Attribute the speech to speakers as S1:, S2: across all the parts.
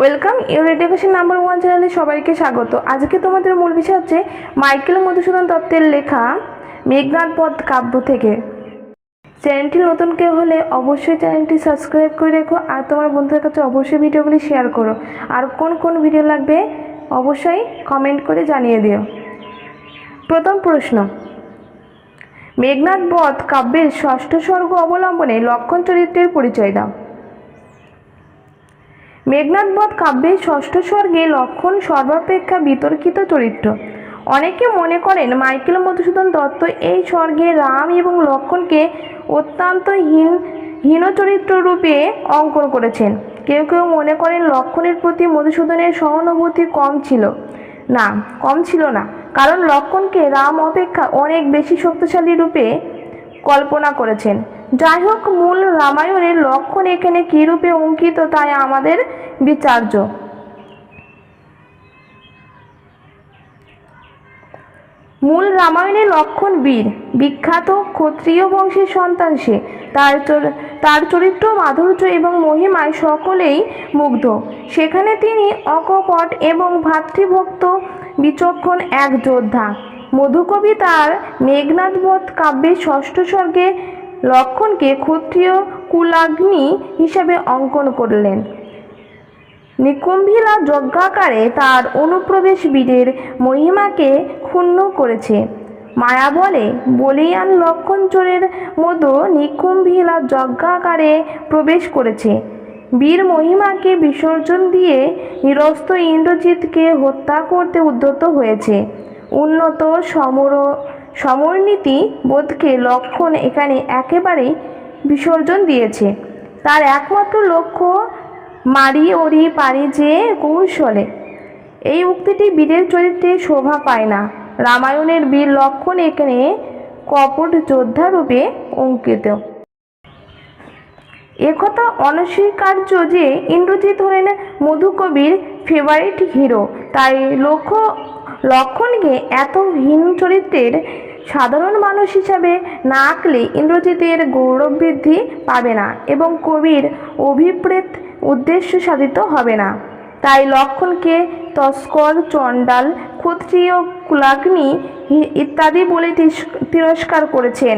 S1: Welcome your education number one চ্যানেলে সবাইকে স্বাগত। আজকে তোমাদের মূল বিষয় হচ্ছে মাইকেল মধুসূদন দত্তের লেখা মেঘনাথ পথ কাব্য থেকে। চ্যানেলটি নতুন কেউ হলে অবশ্যই চ্যানেলটি সাবস্ক্রাইব করে রেখো আর তোমার বন্ধুদের কাছে অবশ্যই ভিডিওগুলি শেয়ার করো। আর কোন কোন ভিডিও লাগবে অবশ্যই কমেন্ট করে জানিয়ে দিও। প্রথম প্রশ্ন মেঘনাথ বধ কাব্যের ষষ্ঠ স্বর্গ অবলম্বনে লক্ষণ চরিত্রের পরিচয় দাও। মেঘনাথ বধ কাব্যের ষষ্ঠ স্বর্গে লক্ষণ সর্বাপেক্ষা বিতর্কিত চরিত্র। অনেকে মনে করেন মাইকেল মধুসূদন দত্ত এই স্বর্গে রাম এবং লক্ষণকে অত্যন্ত হীন হীন চরিত্র রূপে অঙ্কন করেছেন। কেউ কেউ মনে করেন লক্ষণের প্রতি মধুসূদনের সহানুভূতি কম ছিল। না, কম ছিল না, কারণ লক্ষণকে রাম অপেক্ষা অনেক বেশি শক্তিশালী রূপে কল্পনা করেছেন। যাই হোক, মূল রামায়ণের লক্ষণ এখানে কী রূপে অঙ্কিত তাই আমাদের বিচার্য। মূল রামায়ণের লক্ষণ বীর, বিখ্যাত ক্ষত্রিয় বংশের সন্তান সে। তার তার চরিত্র মাধুর্য এবং মহিমায় সকলেই মুগ্ধ। সেখানে তিনি অকপট এবং ভাতৃভক্ত বিচক্ষণ এক যোদ্ধা। মধুকবি তার মেঘনাথবধ কাব্যের ষষ্ঠ স্বর্গে লক্ষণকে ক্ষত্রিয় কুলাগ্নি হিসাবে অঙ্কন করলেন। নিকুম্ভিলা যজ্ঞাকারে তার অনুপ্রবেশ বীরের মহিমাকে ক্ষুণ্ণ করেছে। মায়া বলে, বলিয়ান লক্ষণ চোরের মতো নিকুম্ভিলা যজ্ঞাকারে প্রবেশ করেছে। বীর মহিমাকে বিসর্জন দিয়ে নিরস্ত ইন্দ্রজিৎকে হত্যা করতে উদ্যত হয়েছে। উন্নত সমর সমরনীতি বোধকে লক্ষণ এখানে একেবারেই বিসর্জন দিয়েছে। তার একমাত্র লক্ষ্য মারি ওরি পারি যে কৌশলে। এই উক্তিটি বীরের চরিত্রে শোভা পায় না। রামায়ণের বীর লক্ষণ এখানে কপট যোদ্ধা রূপে অঙ্কিত। একথা অনস্বীকার্য যে ইন্দ্রজিৎ হলেন মধুকবির ফেভারিট হিরো তাই লক্ষ্য, লক্ষণকে এত হীন চরিত্রের সাধারণ মানুষ হিসাবে না আঁকলে ইন্দ্রজিতের গৌরব বৃদ্ধি পাবে না এবং কবির অভিপ্রেত উদ্দেশ্য সাধিত হবে না। তাই লক্ষণকে তস্কর, চণ্ডাল, ক্ষত্রিয়, কুলাগ্নি ইত্যাদি বলে তিরস্কার করেছেন।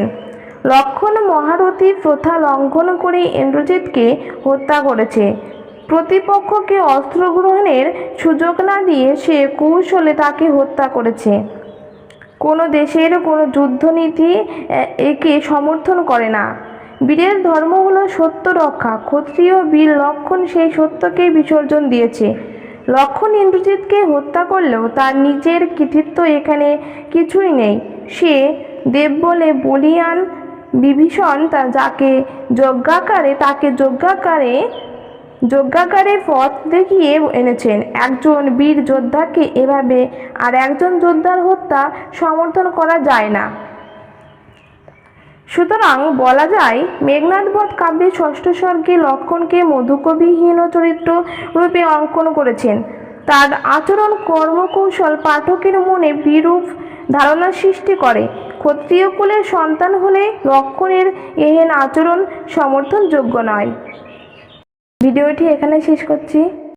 S1: লক্ষণ মহারথী প্রথা লঙ্ঘন করে ইন্দ্রজিৎকে হত্যা করেছে। প্রতিপক্ষকে অস্ত্র গ্রহণের সুযোগ না দিয়ে সে কৌশলে তাকে হত্যা করেছে। কোনো দেশের কোনো যুদ্ধনীতি একে সমর্থন করে না। বীরের ধর্ম হলো সত্য রক্ষা, ক্ষত্রিয় বীর লক্ষণ সেই সত্যকে বিসর্জন দিয়েছে। লক্ষণ ইন্দ্রজিৎকে হত্যা করলেও তার নিজের কৃতিত্ব এখানে কিছুই নেই। সে দেব বলে বলিয়ান, বিভীষণ তা যাকে যজ্ঞাকারে, তাকে যজ্ঞাকারে যজ্ঞাকারে পথ দেখিয়ে এনেছেন। একজন বীর যোদ্ধাকে এভাবে আর একজন যোদ্ধার হত্যা সমর্থন করা যায় না। সুতরাং বলা যায় মেঘনাথবধ কাব্যে ষষ্ঠ স্বর্গে লক্ষণকে মধুকবিহীন চরিত্র রূপে অঙ্কন করেছেন। তার আচরণ, কর্মকৌশল, পাঠকের মনে বিরূপ ধারণা সৃষ্টি করে। ক্ষত্রিয় কুলের সন্তান হলে লক্ষণের এহেন আচরণ সমর্থনযোগ্য নয়। ভিডিওটি এখানে শেষ করছি।